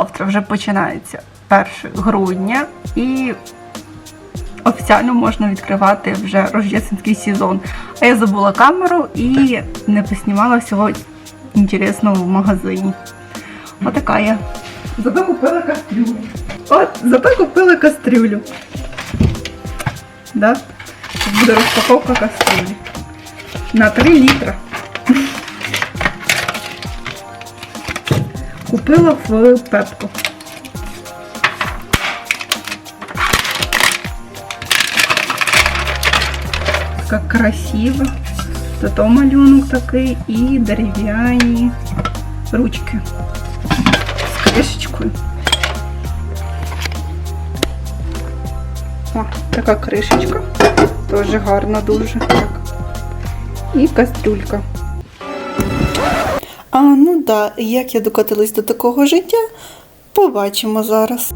завтра вже починається 1 грудня і офіційно можна відкривати вже рождественський сезон. А я забула камеру і не поснімала всього інтересного в магазині. Отака я. Зато купила кастрюлю. От, зато купила кастрюлю. Да? Буде розпаковка кастрюлі. На 3 літра. Купила в Пепко. Как красиво. Зато малюнок такий і дерев'яні ручки з кришечкою. О, така кришечка. Теж гарна дуже. Так. І кастрюлька. А ну да, як я докотилась до такого життя, побачимо зараз.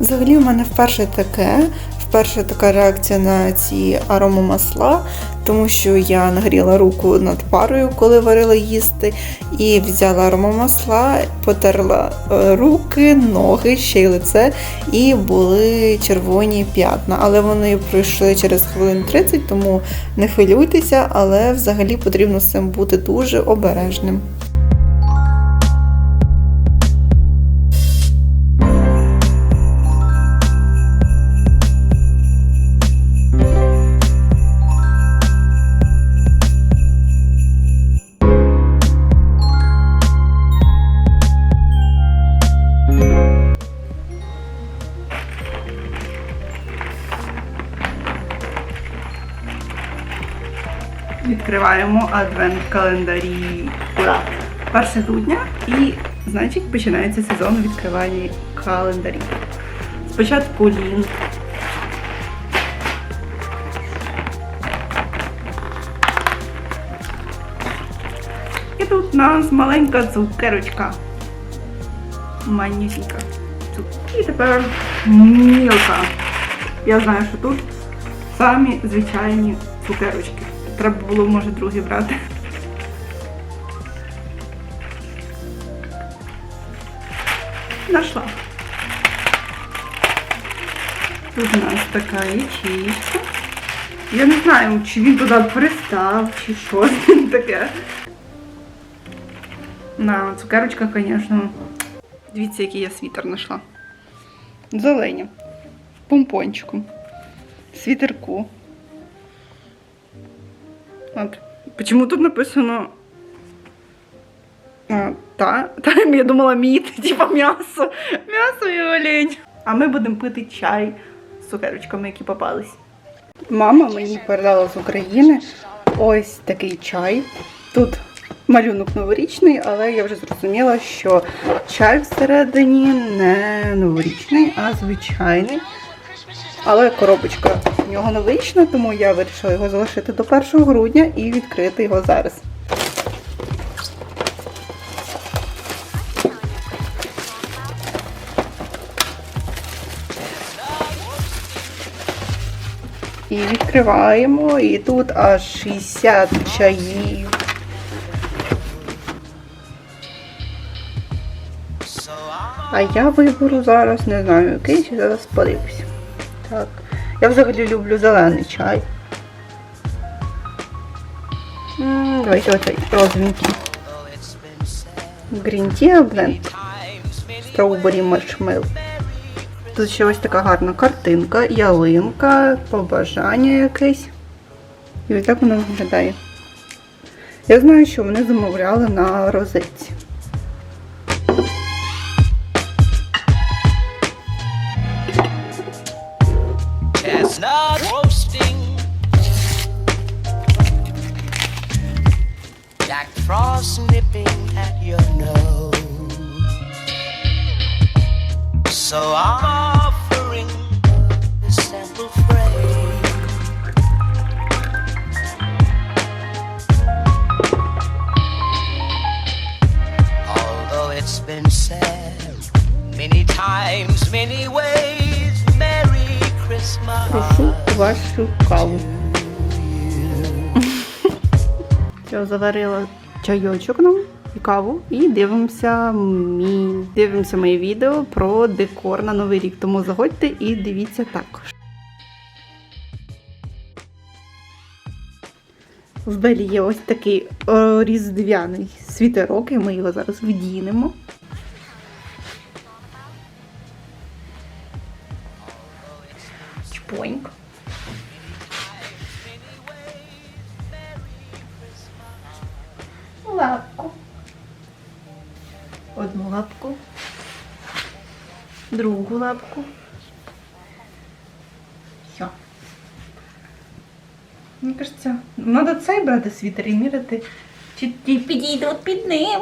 Взагалі, в мене вперше таке, вперше така реакція на ці аромамасла, тому що я нагріла руку над парою, коли варила їсти, і взяла аромамасла, потерла е, руки, ноги, ще й лице, і були червоні п'ятна. Але вони пройшли через хвилин 30, тому не хвилюйтеся, але взагалі потрібно з цим бути дуже обережним. Відкриваємо адвент календарі. Ура! 1 грудня і, значить, починається сезон відкривання календарів. Спочатку лін. І тут у нас маленька цукерочка. Манюсінька. І тепер мілка. Я знаю, що тут самі звичайні цукерочки. Треба було, може, другі брати. Нашла. Тут у нас така ячейка. Я не знаю, чи він туди пристав, чи що з таке. На цукерочка, звісно. Дивіться, який я світер знайшла. Зелені. В помпончику. Світерку. От. Почему тут написано. А, та, та, я думала міт, типа м'ясо. М'ясо і олень. А ми будемо пити чай з цукерочками, які попались. Мама мені передала з України ось такий чай. Тут малюнок новорічний, але я вже зрозуміла, що чай всередині не новорічний, а звичайний. Але коробочка в нього новорічна, тому я вирішила його залишити до 1 грудня і відкрити його зараз. І відкриваємо, і тут аж 60 чаїв. А я виберу зараз, не знаю, який, зараз подивлюся. Так. Я взагалі люблю зелений чай. М, Давайте оцей розовенький. Tea Blend. Strawberry Marshmallow. Тут ще ось така гарна картинка, ялинка, побажання якесь. І ось так воно виглядає. Я знаю, що вони замовляли на розетці. Jack Frost nipping at your nose. So I'm offering this sample phrase. Although it's been said many times, many ways, Merry Christmas. Я заварила чайочок нам і каву, і дивимося мій, дивимося моє відео про декор на Новий рік. Тому заходьте і дивіться також. В Белі є ось такий різдвяний світерок, і ми його зараз вдінемо. Чпоньк. Другу лапку. Все. Мені кажеться, треба цей брати світер і міряти, чи ті підійдуть під ним.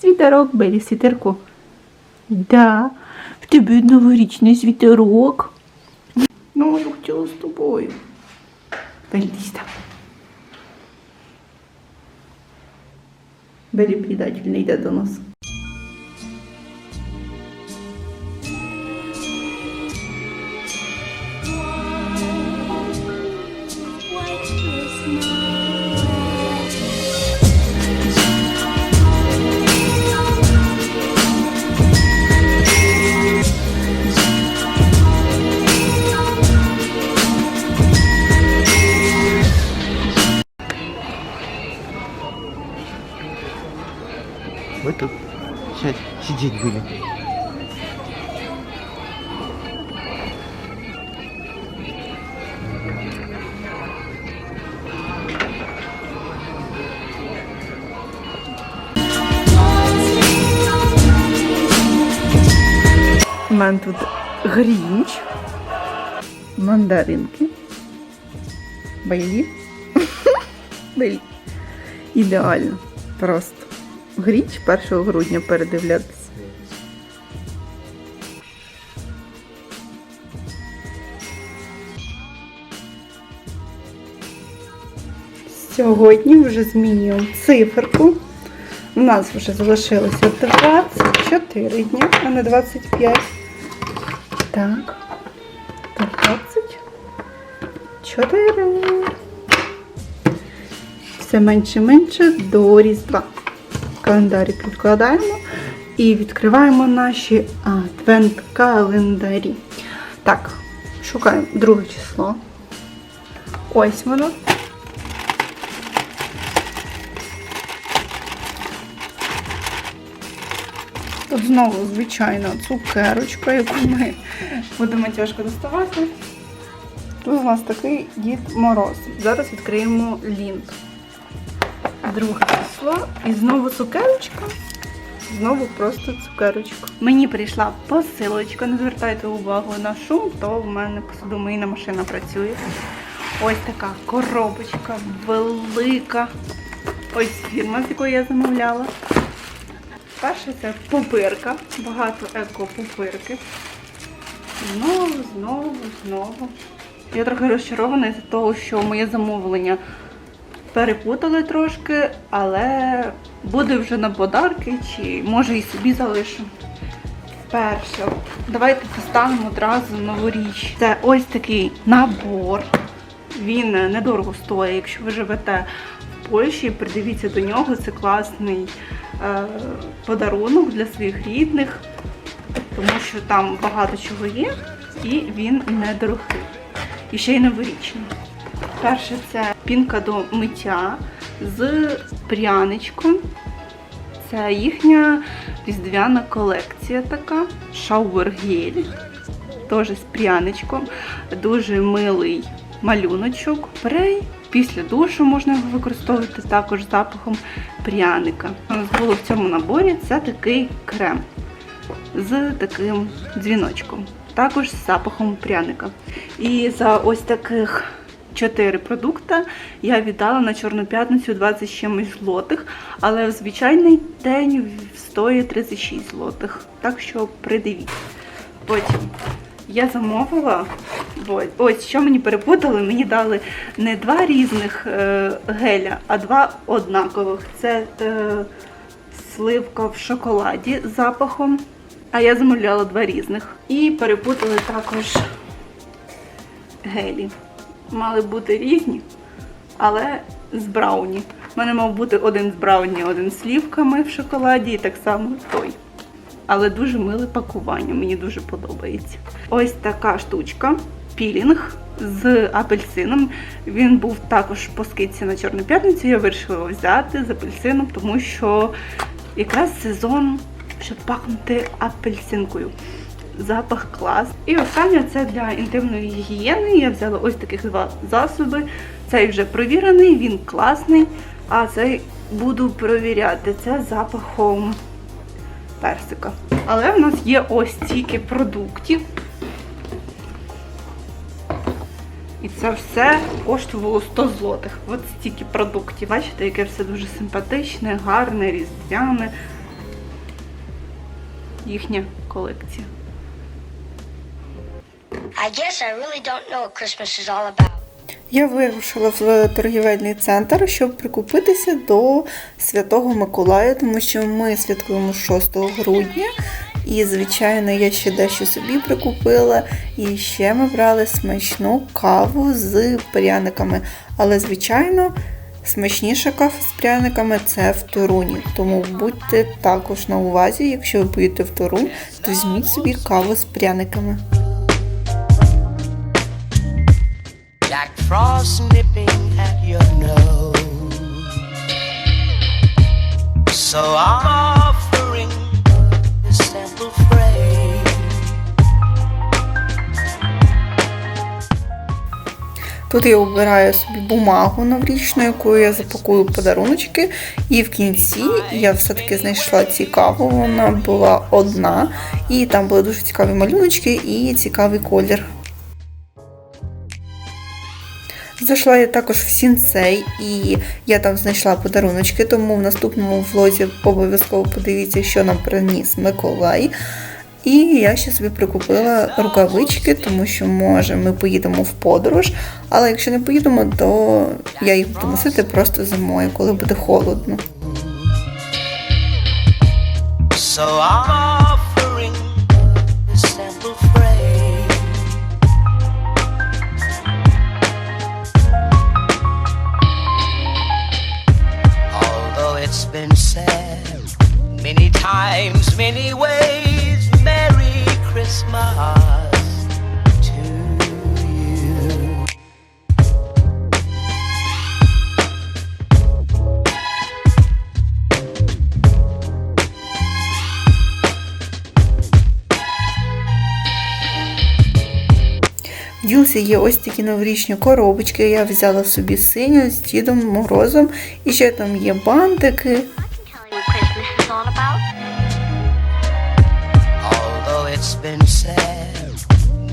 Світерок, Белі, світерку. Да, в тебе новорічний світерок. Ну, я хотіла з тобою. Та йди сюди. Белі предатель не йде до нас. Мене тут грінч, мандаринки, бейлі. Бейлі. Ідеально. Просто. Грінч 1 грудня передивлятися. Сьогодні вже змінюємо циферку. У нас вже залишилося 24 дні, а не 25. Так. 24. Все менше і менше до Різдва. Календарик відкладаємо і відкриваємо наші адвент-календарі. Так, шукаємо друге число. Ось воно. Тут знову звичайна цукерочка, яку ми будемо тяжко доставати. Тут у нас такий Дід Мороз. Зараз відкриємо лінт. Друге число. І знову цукерочка. Знову просто цукерочка. Мені прийшла посилочка. Не звертайте увагу на шум, то в мене посудомийна машина працює. Ось така коробочка велика. Ось фірма, з якої я замовляла. Перше це пупирка, багато еко-пупирки. Знову, знову, знову. Я трохи розчарована з того, що моє замовлення перепутали трошки, але буде вже на подарки, чи може і собі залишу. Перше, давайте достанемо одразу новоріч. Це ось такий набор. Він недорого стоїть, якщо ви живете в Польщі, придивіться до нього. Це класний подарунок для своїх рідних, тому що там багато чого є, і він недорогий. І ще й новорічний. Перше це пінка до миття з пряничком. Це їхня різдвяна колекція така. Шауер-гель. Теж з пряничком. Дуже милий малюночок. Спрей. Після душу можна його використовувати також запахом пряника. У нас було в цьому наборі це такий крем з таким дзвіночком, також з запахом пряника. І за ось таких чотири продукти я віддала на Чорну п'ятницю 20 з чимось злотих, але в звичайний день стоїть 36 злотих. Так що придивіть. Потім я замовила. Ось, що мені перепутали, мені дали не два різних е, геля, а два однакових. Це е, сливка в шоколаді з запахом. А я замовляла два різних. І перепутали також гелі. мали бути різні, але з брауні. У мене мав бути один з брауні, один з слівками в шоколаді, і так само той. Але дуже миле пакування, мені дуже подобається. Ось така штучка, пілінг з апельсином. Він був також по скидці на Чорну п'ятницю. Я вирішила його взяти з апельсином, тому що якраз сезон, щоб пахнути апельсинкою. Запах клас. І останнє це для інтимної гігієни. Я взяла ось таких два засоби. Цей вже провірений, він класний. А цей буду провіряти. Це запахом персика. Але в нас є ось стільки продуктів. І це все коштувало 100 злотих. Ось стільки продуктів. Бачите, яке все дуже симпатичне, гарне, різдвяне. Їхня колекція. I guess I really don't know what Christmas is all about. Я вирушила в торгівельний центр, щоб прикупитися до Святого Миколая, тому що ми святкуємо 6 грудня. І, звичайно, я ще дещо собі прикупила. І ще ми брали смачну каву з пряниками. Але, звичайно, смачніша кава з пряниками це в Торуні. Тому будьте також на увазі, якщо ви поїдете в Торунь, то візьміть собі каву з пряниками. Jack Frost nipping at your nose. So I'm offering this simple phrase. Тут я обираю собі бумагу новорічну, якою я запакую подаруночки. І в кінці я все-таки знайшла цікаву. Вона була одна, і там були дуже цікаві малюночки і цікавий колір. Зайшла я також в сінцей, і я там знайшла подаруночки, тому в наступному влозі обов'язково подивіться, що нам приніс Миколай. І я ще собі прикупила рукавички, тому що може ми поїдемо в подорож, але якщо не поїдемо, то я їх буду носити просто зимою, коли буде холодно. So I'm Ділсі є ось такі новорічні коробочки. Я взяла собі синю з Дідом Морозом, і ще там є бантики.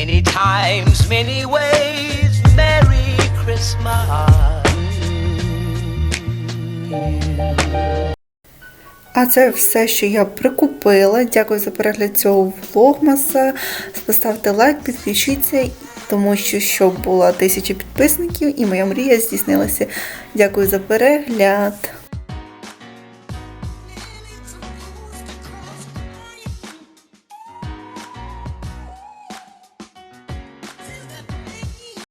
Many times, many ways, Merry Christmas. А це все, що я прикупила. Дякую за перегляд цього влогмаса. Поставте лайк, підпишіться, тому що щоб була тисяча підписників і моя мрія здійснилася. Дякую за перегляд.